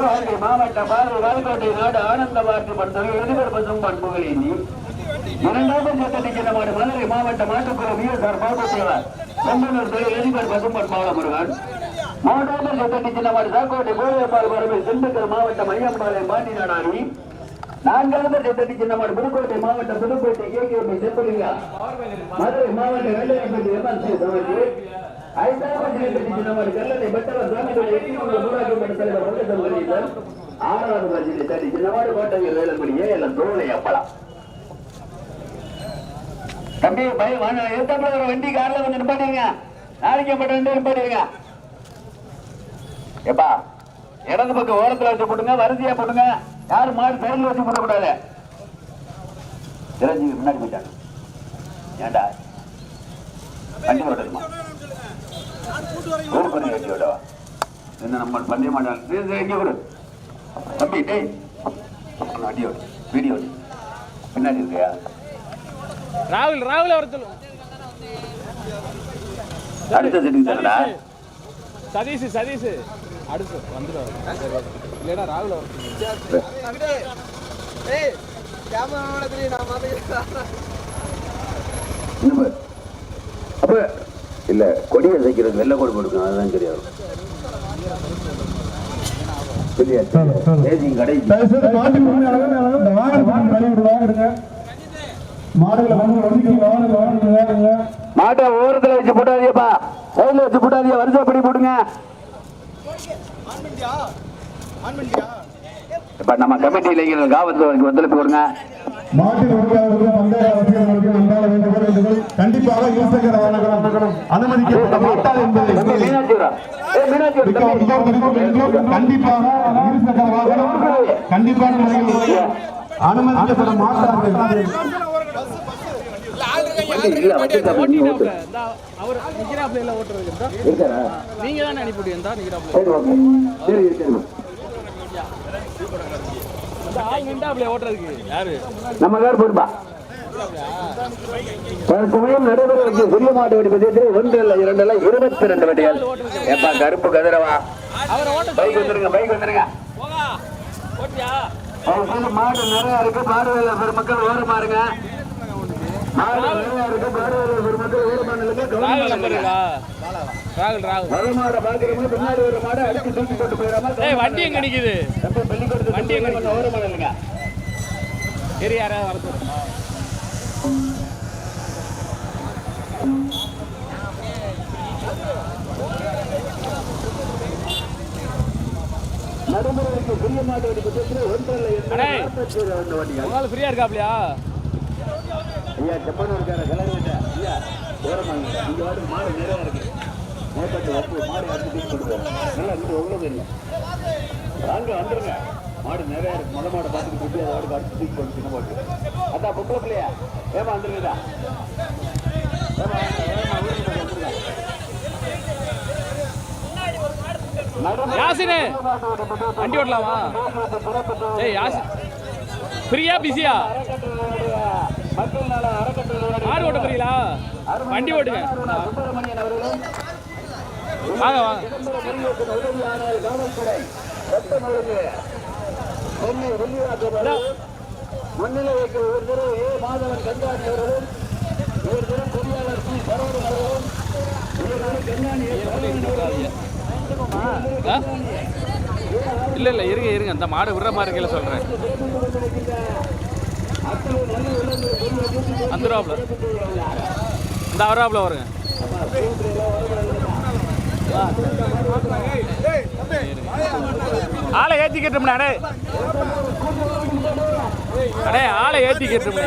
சிவகங்கை மாவட்ட பாரதி வால்கோட்டை நாடு ஆனந்த பார்த்து பண்புகள் எதிர்வர் பசும் பண்புகள் எண்ணி இரண்டாவது சட்டத்தை சின்னமாடு மதுரை மாவட்ட மாட்டுக்குழு விஎஸ்ஆர் பாபுத்தேவர் செம்மனூர் துறை எதிர்வர் பசும் பண்பாள முருகன் மூன்றாவது சட்டத்தை சின்னமாடு சாக்கோட்டை கோவிலப்பால் பரம்பு திண்டுக்கல் மாவட்டம் ஐயம்பாளையம் பாண்டி நாடாரி. நான்காவது சட்டத்தை சின்னமாடு புதுக்கோட்டை மாவட்டம் புதுக்கோட்டை கேகேபி செப்பலிங்கா மதுரை மாவட்ட வெள்ளையப்பட்டி எம்எல்சி சமைச்சு எல்லாம் தம்பி பயம் வண்டி கார்ல வந்து நிப்பாட்டிருங்க நாளைக்கு மட்டும் வண்டி நிப்பாட்டிருங்க எப்பா இடது பக்கம் ஓரத்துல வச்சு போட்டுங்க வரிசையா போட்டுங்க. யாரும் மாடு பேரில் வச்சு போடக்கூடாது. சிரஞ்சீவி முன்னாடி போயிட்டாங்க ஏண்டா வண்டி ஓட்டணுமா? ஒரு பண்ணி வண்டி ஓட்டவா என்ன நம்ம பண்ண மாட்டாங்க எங்க கொடு. தம்பி டேய். ஓடு வீடியோ. பின்னாடி இருக்கியா? ராகுல் ராகுல் வர சொல்லு. அடுத்த செட்டுக்கு தரடா சதீஷ் சதீஷ் அடுத்து வந்துடும் இல்லைடா ராகுல் வர சொல்லு. இன்னும் பாரு. அப்ப இல்ல கொடியை தைக்கிறது வெள்ளை கோடு போடுங்க அதுதான் தெரியாது. மாட்டு ஓரத்துல வச்சு போட்டாதீப்பா சைடுல வச்சு போட்டாதீங்க வரிசைப்படி போடுங்க. இப்ப நம்ம கமிட்டி இளைஞர்கள் காவல்துறைக்கு ஒத்துழைப்பு கொடுங்க. மாட்டின் உரிமையாளர்களுக்கும் பந்தய ரசிகர்களுக்கும் வேண்டுகோள் கண்டிப்பாக இருசக்கர வாகனம் அனுமதிக்கப்பட்ட மாட்டாது என்பதை கண்டிப்பாக இருசக்கர வாகனம் கண்டிப்பான முறையில் அனுமதிக்கப்பட நீங்க தானே நம்ம வேறு போடுப்பா தற்சமயம் நடைபெறவிருக்கிற சிறிய மாட்டு வெடி பந்தயத்தில் ஒன்று இரண்டு இல்ல இருபத்தி ரெண்டு வெடிகள் ஏப்பா கருப்பு கதிரவா? அவர் ஓட்ட பைக் வந்துருங்க பைக் வந்துருங்க. மாடு நிறைய இருக்கு பார்வையில பெருமக்கள் ஓரமா இருங்க. வண்டி எங்க நிக்குது? வண்டி எங்க நில்லுங்க சரி யாராவது வர சொல்லு நடைமுறைக்கு சிறிய மாட்டு வெடி பந்தயத்தில் ஒன்று இல்ல இரண்டு அடே. நாற்பத்தி ஏழு ரெண்டு வண்டிகள் உங்களால ஃப்ரீயா இருக்காப்லையா? ஐயா ஜப்பான் இருக்கார கிளம்பிட்ட ஐயா ஓரமா இங்கே வந்து மாடு நிறையா இருக்கு. மேற்கட்டு வப்பு மாடு அடிச்சு தூக்கி கொண்டு போகும் நல்லா இருந்து உங்களுக்கு இல்லை வாங்க வந்துருங்க. மாடு நிறையா இருக்கு. முத மாடை பார்த்துட்டு போட்டு அதோட வாட்டுக்கு அடிச்சு தூக்கி கொண்டு சின்ன போட்டு அதான் பொம்பளை பிள்ளையா? ஏமா வந்துருங்கடா. ஏமா ஏமா வீட்டுக்கு வந்துருங்க. யாசினு வண்டி ஓட்டலாமா? ஏய் யாசி ஃப்ரீயா பிஸியா? மக்கள் மாடு ஓட்ட போறீங்களா வண்டி ஓட்டுங்க. அவர்களும் வாங்க வாங்க. சிதம்பரம் ஒரு தினம் ஏ மாதவன் கண்காணி அவர்களும் ஒரு தினம் பொறியாளர் சரவணன் அவர்களும் ஒரு தினம் கண்காணி இல்ல இல்ல இருங்க இருங்க. இந்த மாடு விடுற மாதிரி இருக்கல சொல்றேன் வந்துடுவாப்ல இந்த வராப்ல வருங்க. ஆளை ஏத்தி கேட்டோம்னா அடே அடே ஆளை ஏத்தி கேட்டோம்னா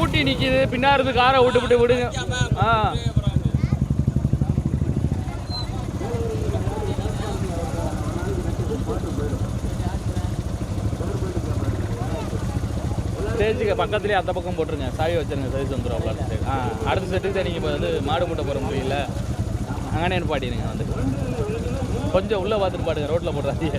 ஊட்டி நிற்கிது பின்னாருந்து காரை விட்டு விட்டு விடுங்க. ஆ. ஸ்டேஜுக்கு பக்கத்துலேயே அந்த பக்கம் போட்டுருங்க. சாவி வச்சிருங்க சைஸ் வந்துடும் அவ்வளோ சரி ஆ அடுத்த செட்டுக்கு நீங்கள் இப்போ வந்து மாடு மூட்டை போகிற முடியல. அங்கேனே பாடிடுங்க வந்து கொஞ்சம் உள்ளே பார்த்துட்டு பாடுங்க ரோட்டில் போடுறாதீங்க.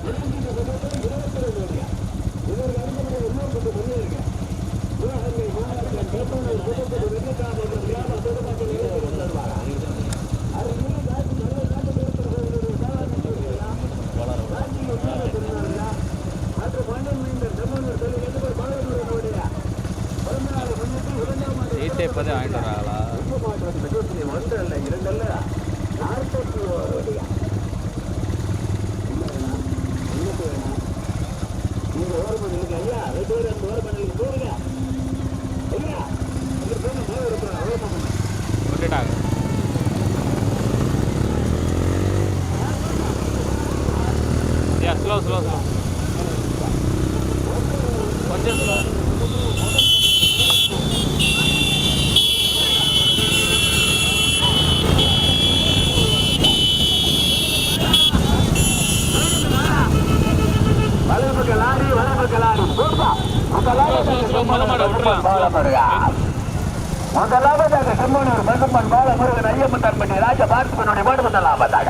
முதலாவதாக செம்மனூர் மகம்மன் பாலமுருகன் ஐயம்மன் தன்பட்டி ராஜ பார்த்திபனுடைய மாடு முதலாவதாக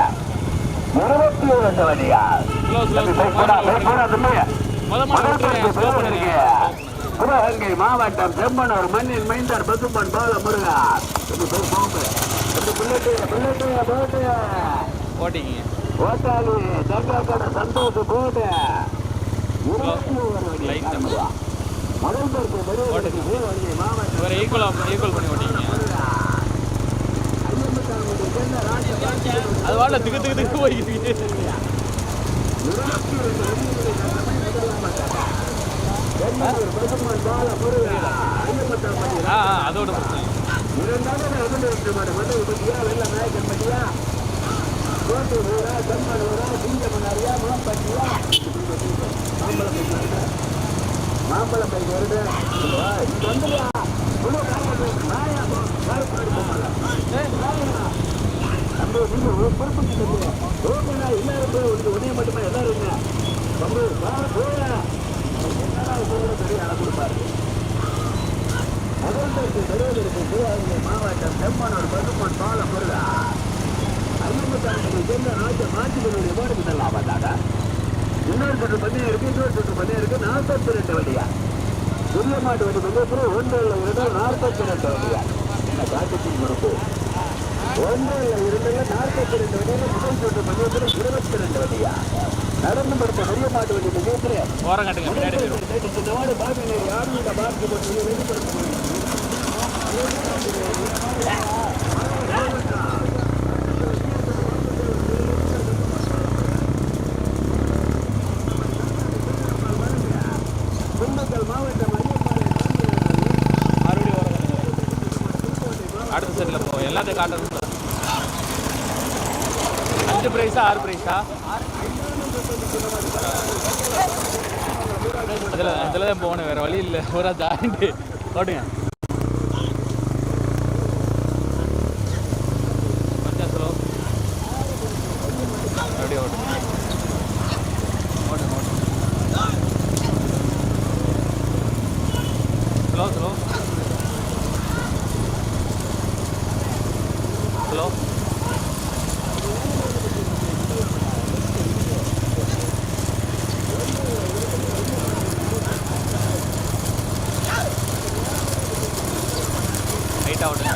இருபத்தி இரண்டு வழியா சிவகங்கை மாவட்டம் செம்மனூர் மண்ணின் மைந்தார் பசும்பன் பாலமுருகா தம்பி, போய் போங்க. தம்பி, புல்லட்டு, புல்லட்டு, போட்டு. ஓட்டிக்கிங்க ஓட்டாளி சந்தோஷ் போட்டு இருபத்தி ஒரு வழி லைட் இவரை ஈக்குவல் ஈக்குவல் பண்ணி ஓட்டிக்கிங்க. அது வாழ திக்கு திக்கு திக்கு போய்க்கிட்டு அதோட பிரச்சனை இரண்டாவது அகண்டேற்று மாடு மண்டல் பட்டியா வெள்ள நாயக்கன் பட்டியா கோட்டூர் ஊரா செம்மன் ஊரா சிங்கமனாரியா வருது வா, இங்க வந்துடுயா. உள்ள காப்பாத்து. வாயா, எல்லாரும் போய் எல்லாரும் என்னடா முதல்வருக்கு சிவகங்கை மாவட்டம் பசுமன் பாலம் சேர்ந்த இன்னொரு சுற்று பண்ணி இருக்கு இன்னொரு சுற்று பண்ணி இருக்கு நாற்பத்தி ரெண்டு வழியா புதிய மாட்டு வண்டி வந்து ஒன்று இரண்டு நாற்பத்தி ரெண்டு வழியா காட்டுக்கு முறுப்பு ஒன்று இரண்டுல நாற்பத்தி ரெண்டு வழியில முதல் சுற்று பண்ணி இருபத்தி ரெண்டு வழியா நடந்து படுத்த பெரிய மாட்டு வண்டி நிகழ்ச்சியில ஓரம் கட்டுங்க பின்னாடி போயிடும் இந்த மாடு பாருங்க யாரும் இந்த பார்த்து போட்டு வெளிப்படுத்த திண்டுக்கல் மாவட்டம் மறுபடியும் ஓரம் கட்டுங்க அடுத்த கொஞ்சம் போ எல்லாத்தையும் காட்டணும் அஞ்சு ப்ரைஸா ஆறு ப்ரைஸா அதில் அதில் தான் போகணும் வேறு வழி இல்லை. ஒரு தாண்டிட்டு ஓட்டுங்க கொஞ்சம் ஸ்லோ அப்படியே ஓட்டுங்க ஓட்டுங்க ஓட்டுங்க ஸ்லோ ஸ்லோ ஸ்லோ ரைட்டாக ஓட்டுங்க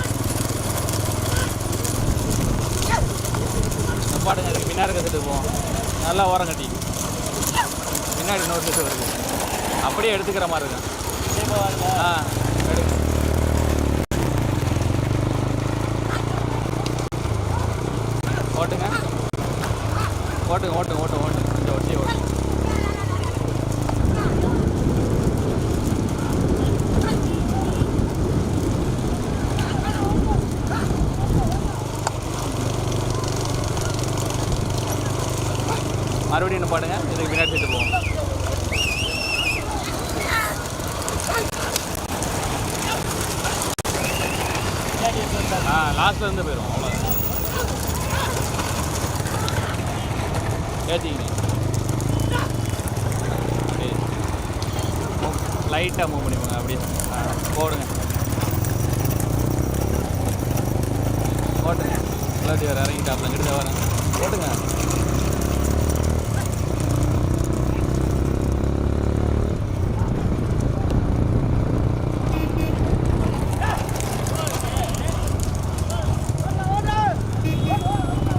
பாடுங்க அதுக்கு பின்னாடி இருக்க செட்டு போவோம் நல்லா ஓரம் கட்டி பின்னாடி இன்னொரு செட்டு வருது அப்படியே எடுத்துக்கிற மாதிரி இருக்கும் ஆ எடுங்க ஓட்டுங்க ஓட்டுங்க ஓட்டுங்க ஓட்டுங்க ஓட்டுங்க கொஞ்சம் ஒட்டி ஓட்டுங்க மறுபடியும் என்ன பாடுங்க. இதுக்கு பின்னாடி ஐட்டமும் மூவ் பண்ணிப்போங்க அப்படியே ஆ, போடுங்க ஓட்டுங்க எல்லாத்தையும் வேறு இறங்கிட்டாப்ல இங்கிட்டு வரேன் ஓட்டுங்க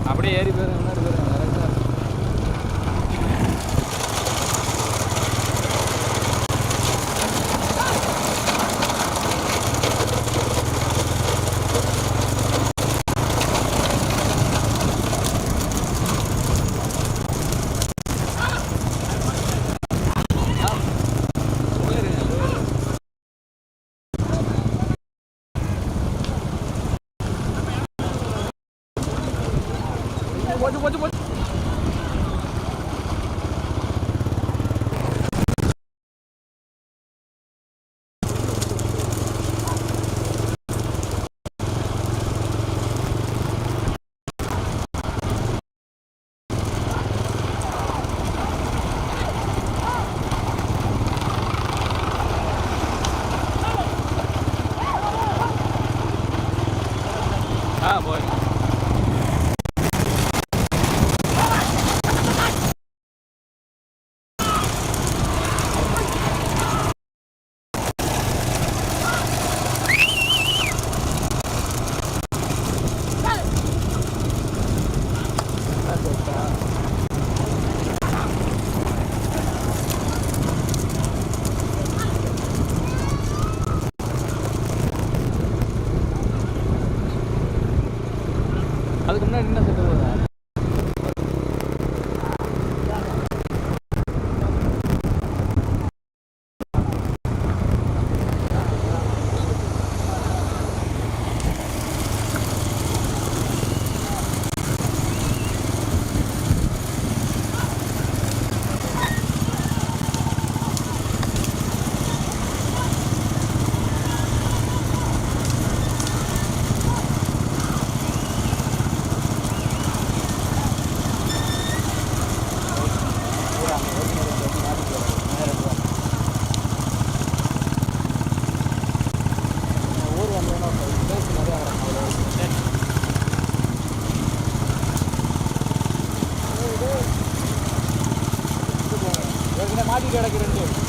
அப்படியே ஏறி போயிருங்க முன்னாடி போயிருங்க கரெக்டாக போச்சு போச்சு போச்சு ஆ போய் அதுக்கு முன்னாடி என்ன செட்டு போகுதா மாட்டி கிடக்கு ரெண்டு.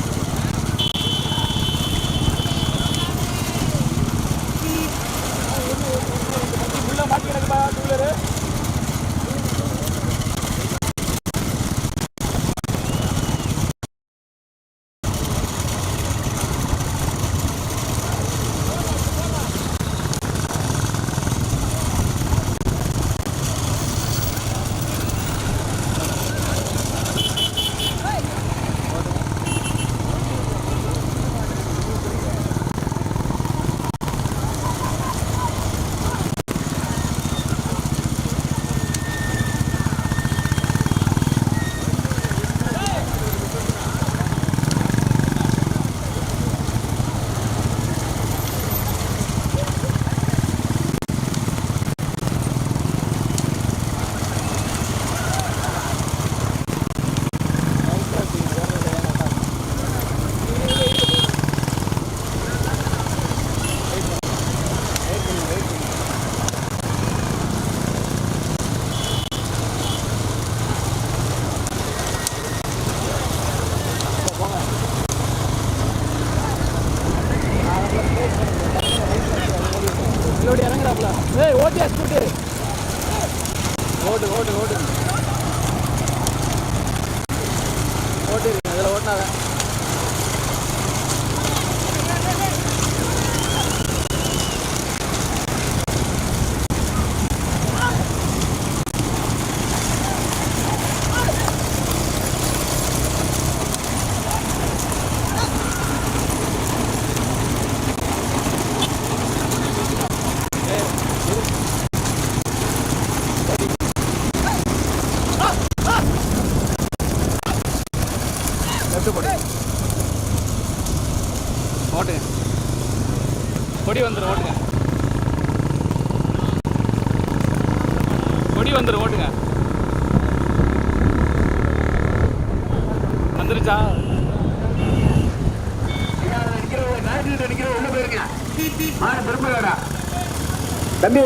தம்பி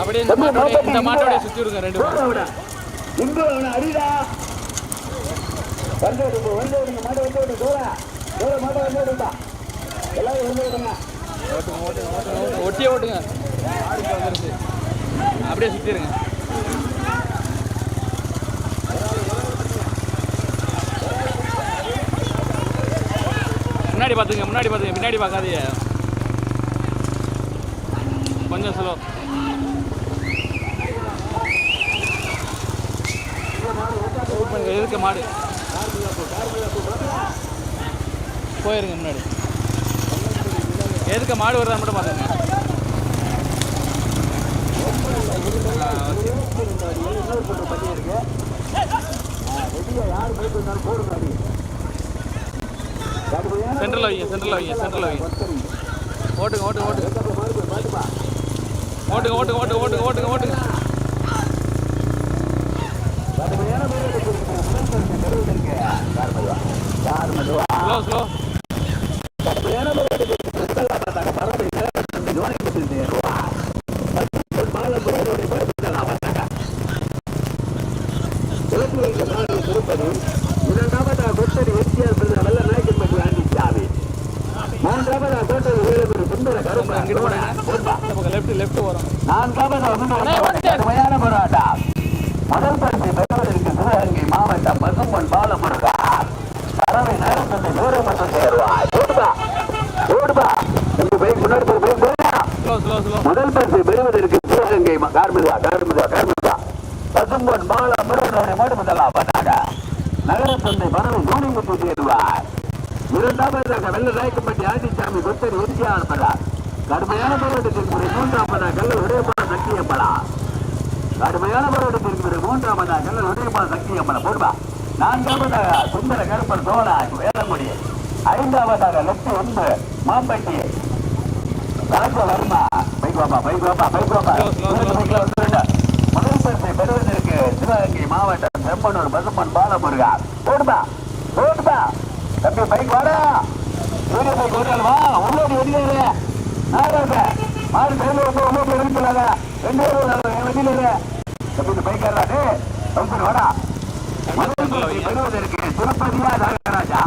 அப்படியே இந்த மாட்டோட இந்த மாட்டோட சுற்றி விடுங்க ரெண்டு இங்க அவனை அடிடா. வந்து விடுங்க வந்து விடுங்க மாட்டை வந்து விடுங்க தோரா தோரா மாட்டை வந்து விடுங்க எல்லாரும் வந்து ஒட்டியே ஓட்டுங்க. அப்படியே சுற்றிடுங்க முன்னாடி பார்த்துங்க முன்னாடி பார்த்துங்க பின்னாடி பார்க்காதீங்க. கொஞ்சம் ஸ்லோ இருக்கு மாடு? போயிருங்க முன்னாடி. எதுக்கு மாடு வருதா மட்டும் பார்த்துங்க. சென்ட்ரல் வைங்க சென்ட்ரல் வைங்க சென்ட்ரல் வைங்க. ஓட்டுங்க ஓட்டுங்க ஓட்டுங்க. ஓட்டுங்க ஓட்டுங்க ஓட்டுங்க ஓட்டுங்க ஓட்டுங்க ஓட்டுங்க. ஸ்லோ ஸ்லோ கருப்பன் மாலா மருவனுடைய மாட்டுமந்தெல்லாம் பார்த்தாங்க நகரத்தந்தை மனவை யூனிங்குக்கு சேருவார் இரண்டாவதாக வெள்ள நாயக்கப்பட்டி ஆண்டிச்சாமி கொத்தரி வெற்றியாளர் படா கடுமையான போராட்டத்திற்கு மூன்றாம் படா கல்ல உடையப்பட சக்தியப்படா கடுமையான போராட்டத்திற்கு மூன்றாம் படா கல்ல உடையப்பட சக்தியப்பட போடுவா. நான்காவதாக சுந்தர கருப்பன் சோழாஜ் வேதமுடி ஐந்தாவதாக லட்சி ஒன்று மாம்பட்டி. ராஜவர்மா. பைக் பாப்பா பைக் ஒரு பசும்பனூர் பசும்பன் பாலமுருகா ஓடுதா ஓடுதா தம்பி பைக் வாடா. வீடியோ பைக் ஓடல்வா உள்ளோடு வெளியேறு நாடாக மாடு கையில் வந்து உள்ளோடு வெளிப்படாத ரெண்டு பேரும் வெளியிலேரு தம்பி இந்த பைக் ஏறாது ரொம்ப வாடா. பெறுவதற்கு திருப்பதியா நாகராஜா.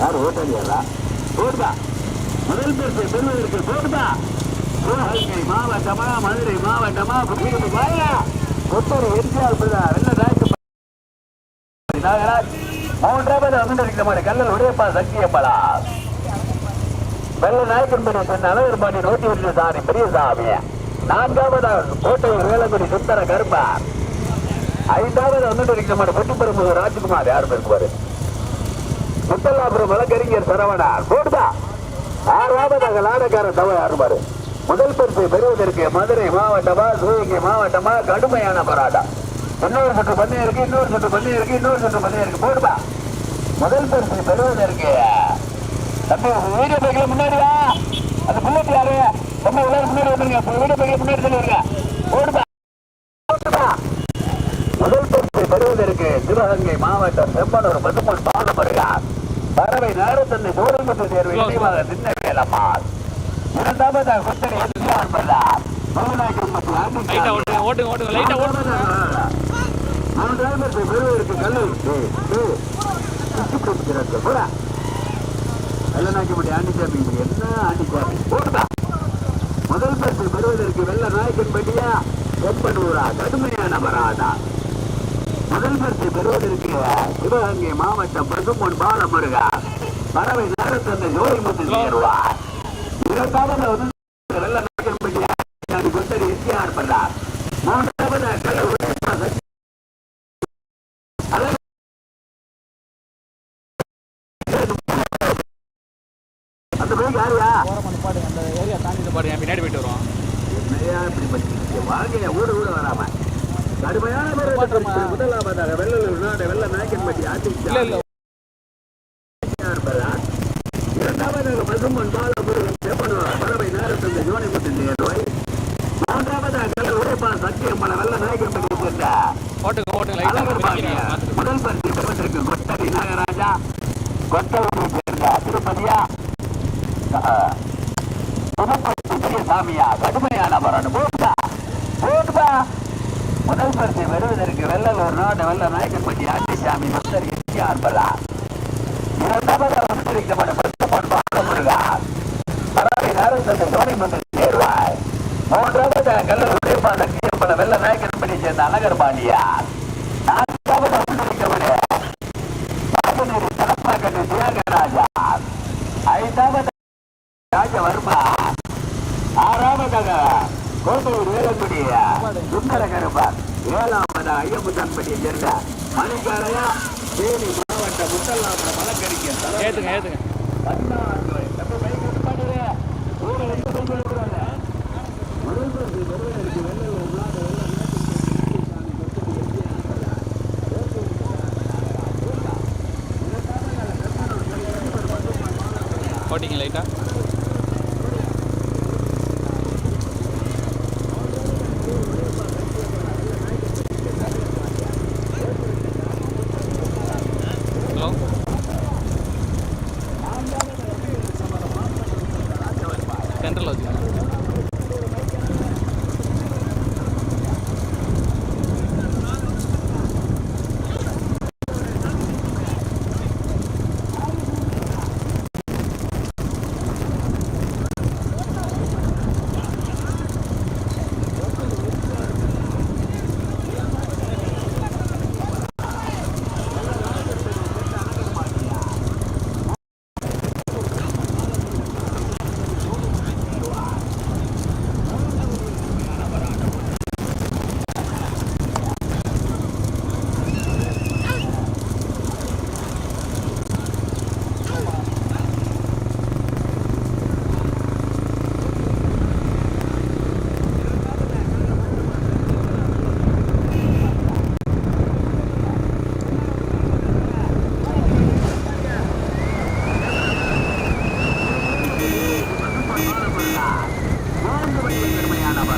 யார் ஓட்டாளியாரா ஓடுதா முதல் பேர் பெறுவதற்கு ஓடுதா சிவகங்கை மாவட்டமா மதுரை மாவட்டமா புத்தூர் எம்ஜிஆர் பிள்ளை வெள்ளராஜ் நாகராஜ் மூன்றாவது அமர்ந்திருக்கிறமான கல்லல் உடையப்பா சக்தியப்பலா வெள்ள நாயக்கன் பண்ணி சொன்ன அளவர்பாண்டி நோட்டி விட்டு சாமி. பெரியசாமி நான்காவதாக கோட்டை வேளங்குடி சுந்தர கருப்பா. ஐந்தாவது அமர்ந்திருக்கிறமான பொட்டிப்பெரும்பு ராஜ்குமார் யாரும் இருக்குவாரு முத்தல்லாபுரம் வழக்கறிஞர் சரவணா. போட்டுதா ஆறாவதாக லாடக்காரன் தவறு யாருமாரு முதல் பரிசை பெறுவதற்கு மதுரை மாவட்டமா சிவகங்கை மாவட்டமா கடுமையான போராட்டம். இன்னொரு சுற்று பண்ணி இருக்கு இன்னொரு சுற்று பண்ணி இருக்கு இன்னொரு சுற்று பண்ணி இருக்கு. போடுதா முதல் பரிசை பெறுவதற்கு தம்பி வீடியோ பைக்ல முன்னாடி வா. அந்த புல்லட் யாரு? தம்பி எல்லாரும் முன்னாடி வந்துருங்க. வீடியோ பைக்ல முன்னாடி சொல்லுங்க போடுதா போடுதா முதல் பரிசை பெறுவதற்கு சிவகங்கை மாவட்டம் செம்பனூர் பசுமன் பாலமருகா பறவை நேரத்தந்தை சோழம்பட்டு தேர்வு இணைவாக சின்ன வேலம்மாள் இரண்டாவது கொஸ்டின் எதுக்கு என்பதா ஓட்டுங்க ஓட்டுங்க என்ன ஆண்டிச்சாமி? போட்டுதா முதல் பரிசு பெறுவதற்கு வெள்ள நாயக்கன் பட்டியா? ஒப்பனூரா கடுமையான வராதா முதல் பரிசு பெறுவதற்கு சிவகங்கை மாவட்டம் பசுமன் பாலமுருகா. பறவை நேரத்தந்த ஜோதி முத்து சேருவார். அதற்காக வந்து வெள்ள நாட்கள் கொத்தடி எஸ்டிஆர் பண்ணார் மூன்றாவது நாட்கள் அந்த பிள்ளைக்கு யாருயா பாடு அந்த ஏரியா தாண்டிட்டு பாடு என் பின்னாடி போயிட்டு வரும் என்னையா இப்படி பத்தி வாழ்க்கைய ஊடு ஊடு வராம கடுமையான முதலாவதாக வெள்ள வெள்ள நாயக்கன்பட்டி ஆட்சி பாண்டிய பார்த்துட்டு முதல் பரிசு பெறுவதற்கு கொட்டடி நாகராஜா சேர்ந்த திருப்பதியா புதுப்பட்டி பெரியசாமியா கடுமையான போராட்டம். போட்டுப்பா போட்டுப்பா முதல் பரிசு பெறுவதற்கு வெள்ளலூர் நாடு வெள்ள நாயக்கன்பட்டி ஆண்டிசாமி பக்தர் எம்ஜிஆர் பலா இரண்டாவது அனுசரிக்கப்பட்ட பத்தப்பன் பாலமுருகா. பரவாயில்லை நேரம் தந்த தோணி மந்திரி தேர்வாய் மூன்றாவது கல்லூரி பாத கீழ்பல வெள்ள நாயக்கன்பட்டி சேர்ந்த அழகர் ஐந்தாவது ராஜவர்மா. ஆறாவதாக கோட்டையூர் வேலங்குடி சுந்தர கருப்பர் ஏழாவது ஐயமுதன்பட்டி சேர்ந்த மணிக்காரையா தேனி மாவட்ட முத்தல்லாபுர மலக்கறிஞர் தலைவர். ஏற்றுங்க ஏற்றுங்க பதினான்கு வயது. தம்பி, பைக் எடுத்து பாருங்க. ஊரை ரெண்டு பைக் எடுத்துருவாங்க. முதல் பரிசு பெறுவதற்கு வெள்ளலூர் நாடு வெள்ள ஓட்டிங்க லைட்டாக ஹலோ சென்ட்ரல் வச்சுக்கோங்க மூன்று வயது பெருமையான வராதா வேற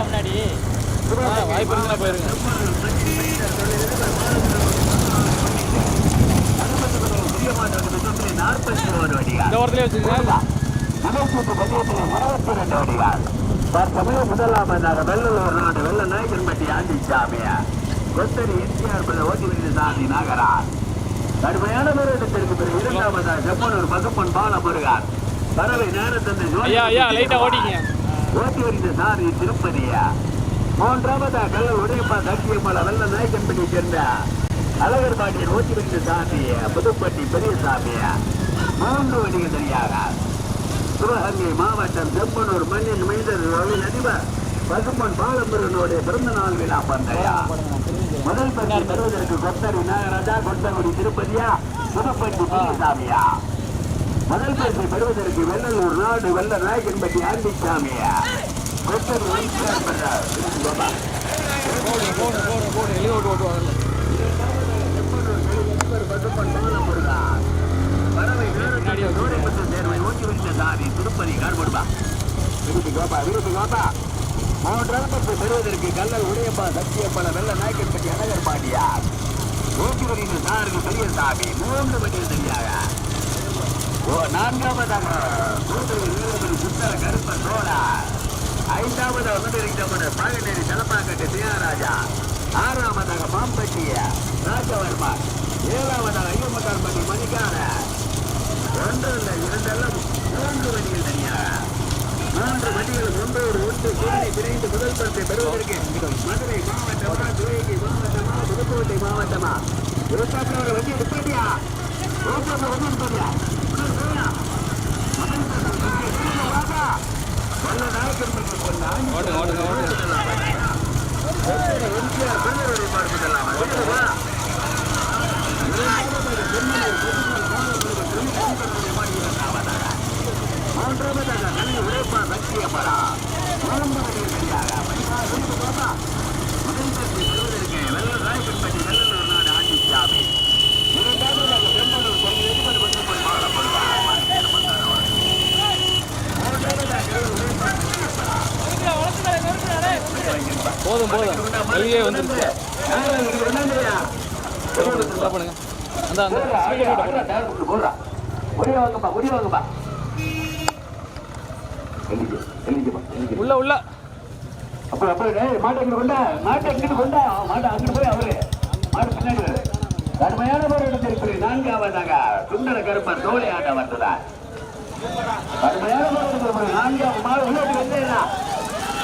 முன்னாடி ஆ, வாய்ப்பு இருந்தால் போயிருங்க ஒரு வடிகால் இந்த ஓரத்துலேயே வச்சுக்கோங்க நகைச்சீட்டு ரெண்டு வெள்ளலூர் நாடு வெள்ள நாயக்கன்பட்டி ஆண்டிச்சாமியா கொத்தரி எம்ஜிஆர் பிள்ளை ஓட்டி வருகிற சாமி நாகராஜ் கடுமையான போராட்டத்திற்கு பிறகு இரண்டாவதாக செப்பனூர் பசுப்பன் பாலமுருகார் பறவை நேரத்தந்தை ஐயா ஐயா லைட்டாக ஓட்டிங்க ஓட்டி வருகிற சாமி திருப்பதியா? மூன்றாவதாக கல்ல உடையப்பா சத்தியமலை வெள்ள நாயக்கன்பட்டி சேர்ந்த அழகர் பாண்டியன் ஓட்டி வருகிற சாமி புதுப்பட்டி பெரியசாமியா மூன்று வடிகள் சரியாக சிவகங்கை மாவட்டம் செம்பனூர் மண்ணின் மைந்தர் தொழில் அதிபர் பசும்பன் பாலமுருகனுடைய பிறந்த நாள் விழா பந்தயா முதல் பரிசு பெறுவதற்கு கொத்தரி நாகராஜா கொத்தகுடி திருப்பதியா? புதுப்பட்டி பெரியசாமியா முதல் பரிசை பெறுவதற்கு வெள்ளலூர் நாடு வெள்ள நாயக்கன்பட்டி ஆண்டிச்சாமியா கொத்தரி வைத்தியார் பெற்றார். பாபா. அதிபர் பசும்பன் பாலமுருகா பறவை நேரத்தில் நூறைப்பட்டு சேர்வை ஓட்டி வைத்த சாதி திருப்பதி கார்படுபா விருது கோபா விருது கோபா மூன்றாம் பரிசு பெறுவதற்கு கல்லல் உடையப்பா சத்தியப்பல வெள்ள நாயக்கன்பட்டி அழகர் பாண்டியார் ஓட்டி வருகின்ற சாருக்கு பெரிய சாமி மூன்று வண்டிகள் சரியாக நான்காவதாக. சுந்தர கருப்ப சோழா. ஐந்தாவதாக வந்திருக்கின்ற பாகநேரி தலப்பாக்கட்டு தியாகராஜா ஆறாவதாக மாம்பட்டிய ராஜவர்மா. ஏழாவதாக ஐயமக்கார்பட்டி மணிக்கார. ஒன்று இல்லை இரண்டெல்லாம் மூன்று வண்டிகள் தனியாக. மூன்று வண்டிகள் ஒன்றோடு ஒன்று கூடி பிணைந்து முதல் பரிசை பெறுவதற்கு மதுரை மாவட்டமா சிவகங்கை மாவட்டமா புதுக்கோட்டை மாவட்டமா. விவசாயத்தில் வண்டி நிப்பாட்டியா ரோட்டில் வண்டி வல்ல நாயக்கர் கொண்டான் ஓட்டுங்க ஓட்டுங்க ஓட்டுங்க எம்ஜிஆர் பிறந்தவரை பார்ப்பதெல்லாம் சொல்லுவா மூன்றாவதாக கலை உழைப்பா சக்தியப்படா மூன்றாவது சரியாக முதல் பரிசு பெறுவதற்கு வெள்ள ராயப்பன்பட்டி வெள்ளலூர் நாடு ஆண்டிச்சாமி இரண்டாவதாக பெம்பலூர் பொங்கல் எதிர்மறை பசுமன் மாறப்படுவார் மூன்றாவதாக கலை உழைப்பா சக்தியப்படா போதும் போதும் வெளியே வந்துருச்சு பண்ணுங்க அந்த அந்த ஸ்பீக்கர் கிட்ட போடுங்க. உள்ள உள்ள கடுமையான போராட்டத்திற்கு நான்காவதாக சுந்தர கருப்பன் தோழி ஆட்ட வந்ததார் கடுமையான போராட்டத்திற்கு நான்காவது மாடு உள்ளது வந்தேனா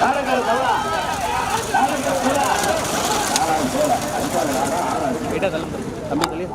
காரக்கார தவறா காரக்கார தவறா வெயிட்டா தள்ளு தம்பி தள்ளி.